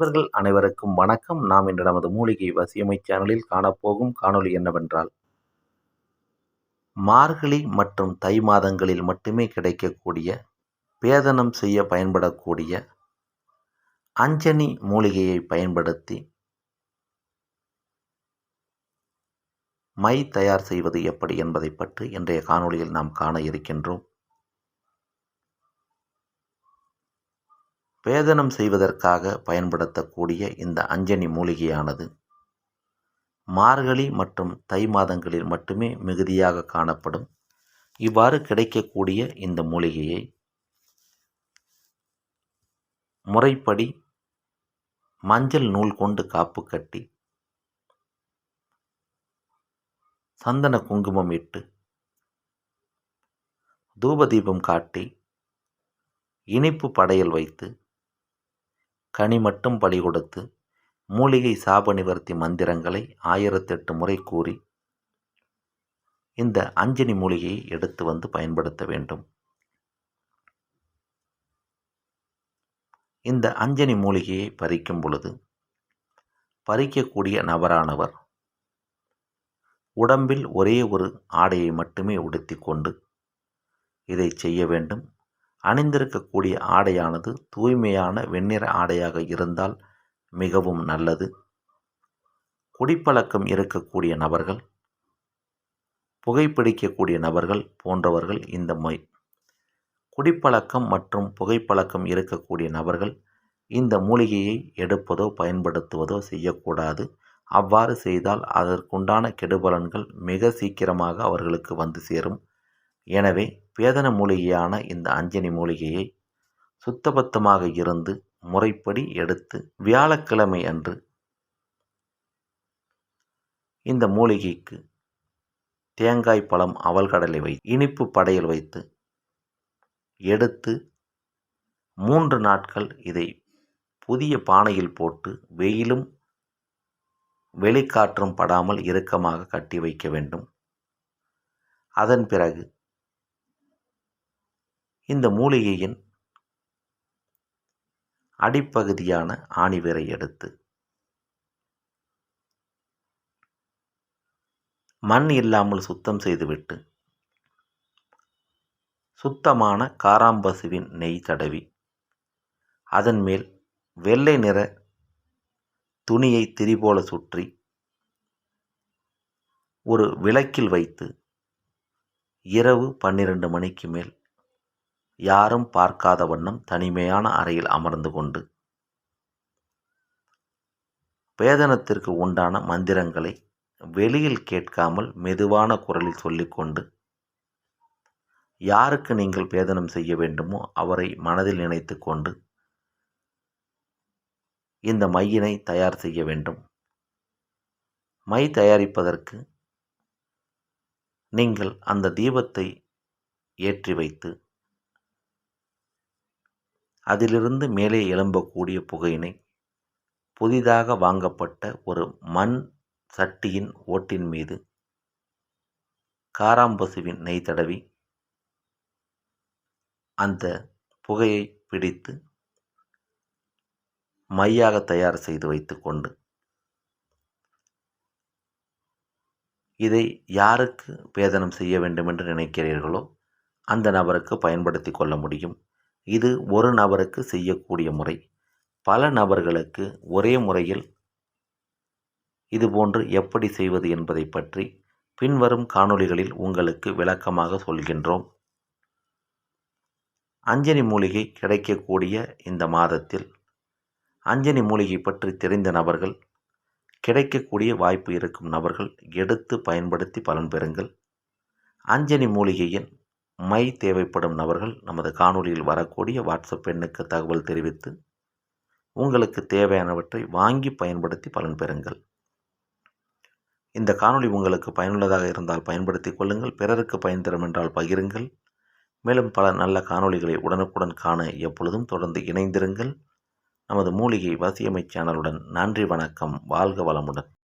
நண்பர்கள் அனைவருக்கும் வணக்கம். நாம் இன்று நமது மூலிகை வசியமை சேனலில் காணப்போகும் காணொளி என்னவென்றால் மார்கழி மற்றும் தை மாதங்களில் மட்டுமே கிடைக்கக்கூடிய பேதனம் செய்ய பயன்படக்கூடிய அஞ்சனி மூலிகையை பயன்படுத்தி மை தயார் செய்வது எப்படி என்பதை பற்றி இன்றைய காணொளியில் நாம் காண இருக்கின்றோம். பேதனம் செய்வதற்காக பயன்படுத்தக்கூடிய இந்த அஞ்சனி மூலிகையானது மார்கழி மற்றும் தை மாதங்களில் மட்டுமே மிகுதியாக காணப்படும். இவ்வாறு கிடைக்கக்கூடிய இந்த மூலிகையை முறைப்படி மஞ்சள் நூல் கொண்டு காப்பு கட்டி சந்தன குங்குமம் இட்டு தூபதீபம் காட்டி இனிப்பு படையல் வைத்து கனி மட்டும் பலி கொடுத்து மூலிகை சாப நிவர்த்தி மந்திரங்களை ஆயிரத்தெட்டு முறை கூறி இந்த அஞ்சனி மூலிகையை எடுத்து வந்து பயன்படுத்த வேண்டும். இந்த அஞ்சனி மூலிகையை பறிக்கும் பொழுது பறிக்கக்கூடிய நபரானவர் உடம்பில் ஒரே ஒரு ஆடையை மட்டுமே உடுத்தி கொண்டு இதை செய்ய வேண்டும். அணிந்திருக்கக்கூடிய ஆடையானது தூய்மையான வெண்ணிற ஆடையாக இருந்தால் மிகவும் நல்லது. குடிப்பழக்கம் இருக்கக்கூடிய நபர்கள் புகைப்பிடிக்கக்கூடிய நபர்கள் போன்றவர்கள் இந்த முறை. குடிப்பழக்கம் மற்றும் புகைப்பழக்கம் இருக்கக்கூடிய நபர்கள் இந்த மூலிகையை எடுப்பதோ பயன்படுத்துவதோ செய்யக்கூடாது. அவ்வாறு செய்தால் அதற்குண்டான கெடுபலன்கள் மிக சீக்கிரமாக அவர்களுக்கு வந்து சேரும். எனவே வேதன மூலிகையான இந்த அஞ்சனி மூலிகையை சுத்தபத்தமாக இருந்து முறைப்படி எடுத்து வியாழக்கிழமை அன்று இந்த மூலிகைக்கு தேங்காய் பழம் அவல்கடலை வை இனிப்பு படையல் வைத்து எடுத்து மூன்று நாட்கள் இதை புதிய பானையில் போட்டு வெயிலும் வெளிக்காற்றும் படாமல் இறுக்கமாக கட்டி வைக்க வேண்டும். அதன் பிறகு இந்த மூலிகையின் அடிப்பகுதியான ஆணிவரை எடுத்து மண் இல்லாமல் சுத்தம் செய்துவிட்டு சுத்தமான காராம்பசுவின் நெய் தடவி அதன் மேல் வெள்ளை நிற துணியை திரிபோல சுற்றி ஒரு விளக்கில் வைத்து இரவு பன்னிரண்டு மணிக்கு மேல் யாரும் பார்க்காத வண்ணம் தனிமையான அறையில் அமர்ந்து கொண்டு வேதனத்திற்கு உண்டான மந்திரங்களை வெளியில் கேட்காமல் மெதுவான குரலில் சொல்லிக்கொண்டு யாருக்கு நீங்கள் பேதனம் செய்ய வேண்டுமோ அவரை மனதில் நினைத்து கொண்டு இந்த மையினை தயார் செய்ய வேண்டும். மை தயாரிப்பதற்கு நீங்கள் அந்த தீபத்தை ஏற்றி வைத்து அதிலிருந்து மேலே எழும்பக்கூடிய புகையினை புதிதாக வாங்கப்பட்ட ஒரு மண் சட்டியின் ஓட்டின் மீது காராம்பசுவின் நெய் தடவி அந்த புகையை பிடித்து மையாக தயார் செய்து வைத்துக்கொண்டு இதை யாருக்கு பேதனம் செய்ய வேண்டும் என்று நினைக்கிறீர்களோ அந்த நபருக்கு பயன்படுத்தி கொள்ள முடியும். இது ஒரு நபருக்கு செய்யக்கூடிய முறை. பல நபர்களுக்கு ஒரே முறையில் இதுபோன்று எப்படி செய்வது என்பதை பற்றி பின்வரும் காணொளிகளில் உங்களுக்கு விளக்கமாக சொல்கின்றோம். அஞ்சனி மூலிகை கிடைக்கக்கூடிய இந்த மாதத்தில் அஞ்சனி மூலிகை பற்றி தெரிந்த நபர்கள் கிடைக்கக்கூடிய வாய்ப்பு இருக்கும் நபர்கள் எடுத்து பயன்படுத்தி பலன் பெறுங்கள். அஞ்சனி மூலிகையின் மை தேவைப்படும் நபர்கள் நமது காணொலியில் வரக்கூடிய வாட்ஸ்அப் எண்ணுக்கு தகவல் தெரிவித்து உங்களுக்கு தேவையானவற்றை வாங்கி பயன்படுத்தி பலன் பெறுங்கள். இந்த காணொளி உங்களுக்கு பயனுள்ளதாக இருந்தால் பயன்படுத்தி கொள்ளுங்கள். பிறருக்கு பயன் தரும் என்றால் பகிருங்கள். மேலும் பல நல்ல காணொளிகளை உடனுக்குடன் காண எப்பொழுதும் தொடர்ந்து இணைந்திருங்கள். நமது மூலிகை வசியமை சேனலுடன் நன்றி வணக்கம். வாழ்க வளமுடன்.